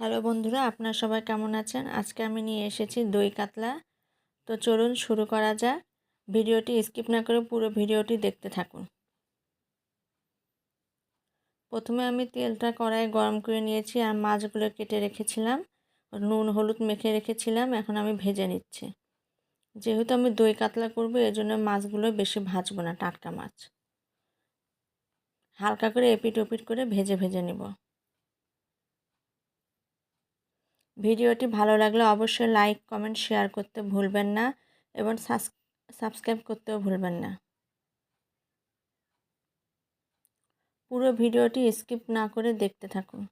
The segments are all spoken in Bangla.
হ্যালো বন্ধুরা, আপনার সবাই কেমন আছেন? আজকে আমি নিয়ে এসেছি দই কাতলা। তো চলুন শুরু করা যাক। ভিডিওটি স্কিপ না করে পুরো ভিডিওটি দেখতে থাকুন। প্রথমে আমি তেলটা কড়াই গরম করে নিয়েছি আর মাছগুলো কেটে রেখেছিলাম। নুন, হলুদ মেখে রেখেছিলাম, এখন আমি ভেজে নিচ্ছি। যেহেতু আমি দই কাতলা করব এই জন্য মাছগুলো বেশি ভাজবো না, টাটকা মাছ। হালকা করে এপিট ওপিট করে ভেজে ভেজে নেব। ভিডিওটি ভালো লাগলে অবশ্যই লাইক, কমেন্ট, শেয়ার করতে ভুলবেন না এবং সাবস্ক্রাইব করতেও ভুলবেন না। পুরো ভিডিওটি স্কিপ না করে দেখতে থাকুন।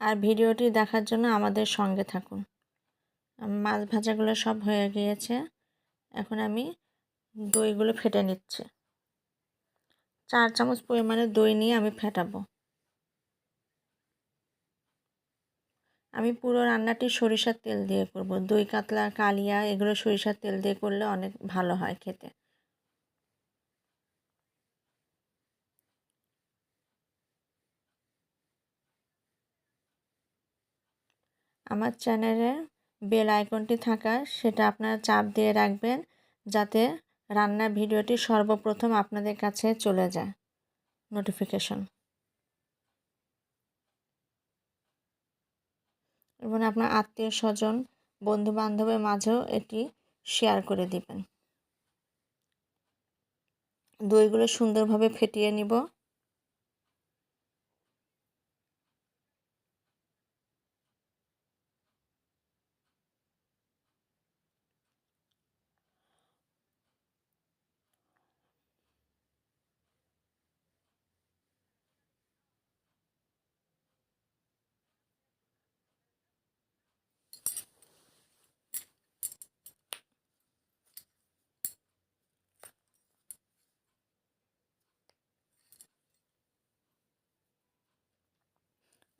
আর ভিডিওটি দেখার জন্য আমাদের সঙ্গে থাকুন। মাছ ভাজাগুলো সব হয়ে গিয়েছে। এখন আমি দইগুলো ফেটে নিচ্ছি। চার চামচ পরিমাণে দই নিয়ে আমি ফেটাবো। আমি পুরো রান্নাটি সরিষার তেল দিয়ে করব। দই কাতলা, কালিয়া এগুলো সরিষার তেল দিয়ে করলে অনেক ভালো হয় খেতে। আমার চ্যানেলে বেল আইকনটি থাকা, সেটা আপনারা চাপ দিয়ে রাখবেন যাতে রান্নার ভিডিওটি সর্বপ্রথম আপনাদের কাছে চলে যায়। নোটিফিকেশন এবং আপনার আত্মীয় স্বজন বন্ধু বান্ধবের মাঝেও এটি শেয়ার করে দিবেন। দইগুলো সুন্দরভাবে ফেটিয়ে নিব।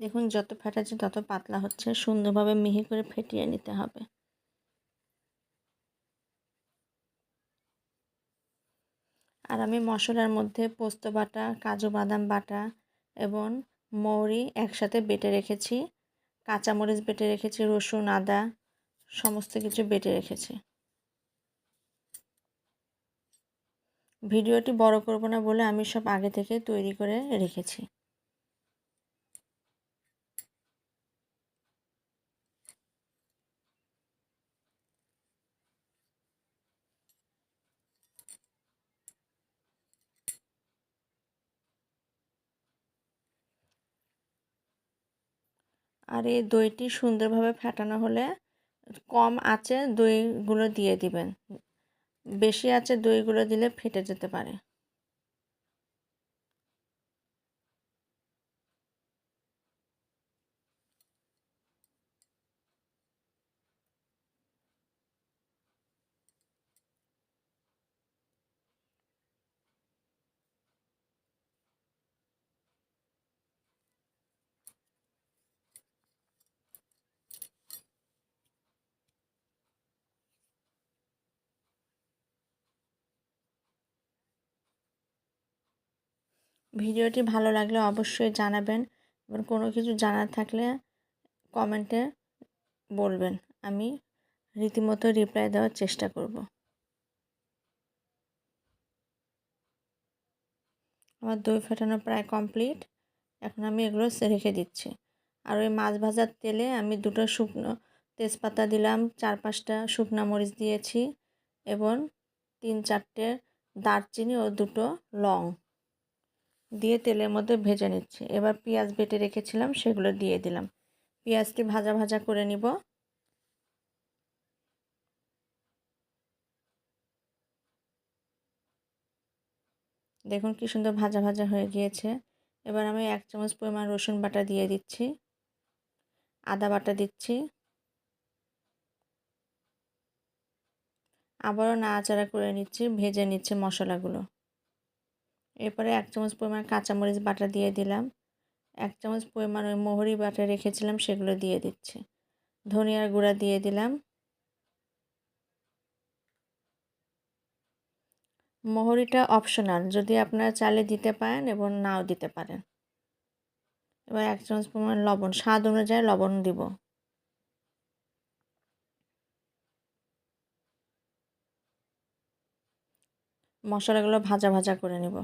দেখুন, যত ফেটাচ্ছে তত পাতলা হচ্ছে। সুন্দরভাবে মিহি করে ফেটিয়ে নিতে হবে। আর আমি মশলার মধ্যে পোস্ত বাটা, কাজু বাদাম বাটা এবং মৌরি একসাথে বেটে রেখেছি। কাঁচামরিচ বেটে রেখেছি, রসুন, আদা, সমস্ত কিছু বেটে রেখেছি। ভিডিওটি বড় করব না বলে আমি সব আগে থেকে তৈরি করে রেখেছি। আর এই দইটি সুন্দরভাবে ফাটানো হলে কম আছে দইগুলো দিয়ে দিবেন। বেশি আছে দইগুলো দিলে ফেটে যেতে পারে। ভিডিওটি ভালো লাগলে অবশ্যই জানাবেন এবং কোনো কিছু জানার থাকলে কমেন্টে বলবেন। আমি রীতিমতো রিপ্লাই দেওয়ার চেষ্টা করব। আমার দই ফেটানো প্রায় কমপ্লিট এখন আমি এগুলো রেখে দিচ্ছি। আর ওই মাছ ভাজার তেলে আমি দুটো শুকনো তেজপাতা দিলাম, চার পাঁচটা শুকনো মরিচ দিয়েছি এবং তিন চারটে দারচিনি ও দুটো লং। দিয়ে তেলের মধ্যে ভেজে নিচ্ছি। এবার পেঁয়াজ বেটে রেখেছিলাম, সেগুলো দিয়ে দিলাম। পেঁয়াজটি ভাজা ভাজা করে নিব। দেখুন কি সুন্দর ভাজা ভাজা হয়ে গিয়েছে। এবার আমি এক চামচ পরিমাণ রসুন বাটা দিয়ে দিচ্ছি। আদা বাটা দিচ্ছি। আবারও নাড়াচাড়া করে নিচ্ছি, ভেজে নিচ্ছে মশলাগুলো। এরপরে এক চামচ পরিমাণ কাঁচামরিচ বাটা দিয়ে দিলাম। এক চামচ পরিমাণ ওই মোহরি বাটা রেখেছিলাম, সেগুলো দিয়ে দিচ্ছি। ধনিয়ার গুঁড়া দিয়ে দিলাম। মোহরিটা অপশনাল, যদি আপনারা চালে দিতে পারেন এবং নাও দিতে পারেন। এবার এক চামচ পরিমাণ লবণ, স্বাদ অনুযায়ী লবণ দিব। মশলাগুলো ভাজা ভাজা করে নেব।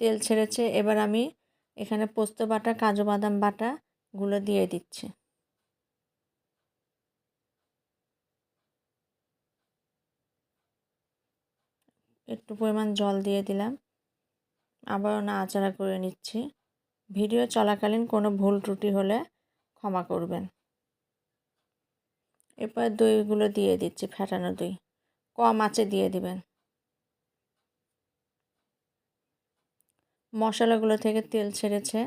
তেল ছেড়েছে, এবার আমি এখানে পোস্ত বাটা, কাজু বাদাম বাটাগুলো দিয়ে দিচ্ছি। একটু পরিমাণ জল দিয়ে দিলাম। আবারও নাড়াচাড়া করে নিচ্ছি। ভিডিও চলাকালীন কোনো ভুল ত্রুটি হলে ক্ষমা করবেন। এরপর দইগুলো দিয়ে দিচ্ছি, ফেটানো দই। কম আঁচে দিয়ে দিবেন। মশলাগুলো থেকে তেল ছেড়েছে।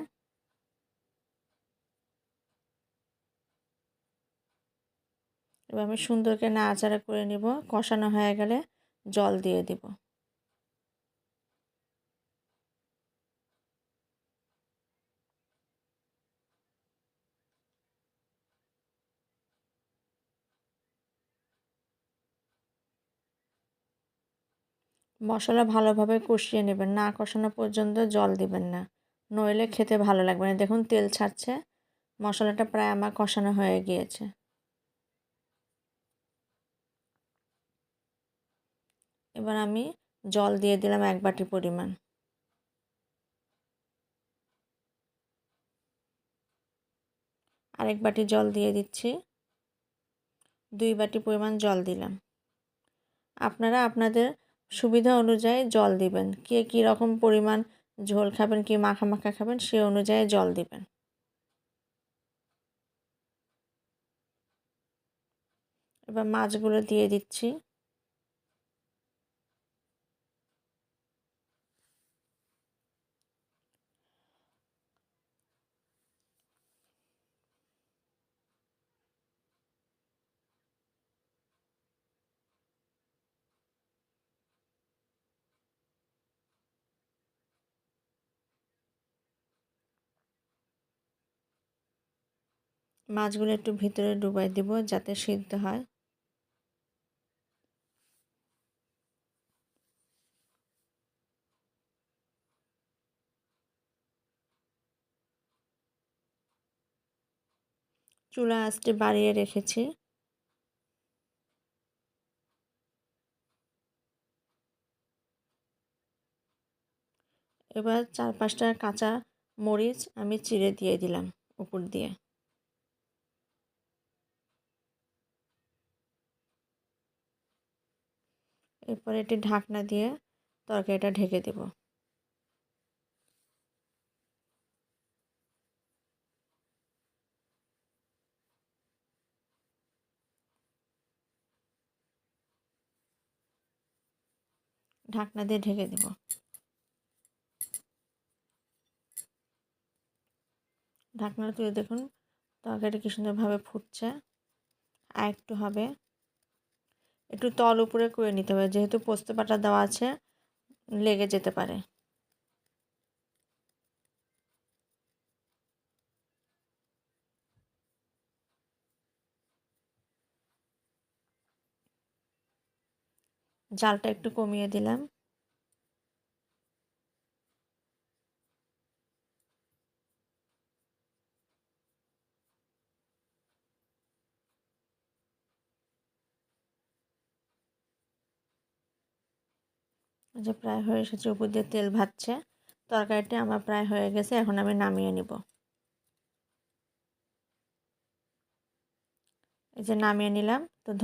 এবার আমি সুন্দরকে নাড়াচাড়া করে নিব, কষানো হয়ে গেলে জল দিয়ে দিব। মশলা ভালোভাবে কষিয়ে নেবেন, না কষানো পর্যন্ত জল দিবেন না। নইলে খেতে ভালো লাগবে না। দেখুন, তেল ছাড়ছে, মশলাটা প্রায় আমার কষানো হয়ে গিয়েছে। এবার আমি জল দিয়ে দিলাম এক বাটি পরিমাণ। আরেক বাটি জল দিয়ে দিচ্ছি। দুই বাটি পরিমাণ জল দিলাম। আপনারা আপনাদের সুবিধা অনুযায়ী জল দিবেন। কে কী রকম পরিমাণ ঝোল খাবেন কি মাখা মাখা খাবেন, সে অনুযায়ী জল দিবেন। এবার মাছগুলো দিয়ে দিচ্ছি। মাছগুলো একটু ভিতরে ডুবাই দিব যাতে সিদ্ধ হয়। চুলা আঁচটি বাড়িয়ে রেখেছি। এবার চার পাঁচটা কাঁচা মরিচ আমি চিড়ে দিয়ে দিলাম উপর দিয়ে। এরপর এটি ঢাকনা দিয়ে তরকারিটা ঢেকে দেব। ঢাকনা দিয়ে ঢেকে দেব। ঢাকনা তুলে দেখুন, তরকারিটা কি সুন্দরভাবে ফুটছে। আর একটু হবে। একটু তল উপরে করে নিতে হবে, যেহেতু পোস্ত পাটা দেওয়া আছে, লেগে যেতে পারে। জালটা একটু কমিয়ে দিলাম। যে প্রায় হয়ে এসেছে উপর দিয়ে তেল ভাজছে, তরকারিটি আমার প্রায় হয়ে গেছে, এখন আমি নামিয়ে নিব। এই যে নামিয়ে নিলাম, তো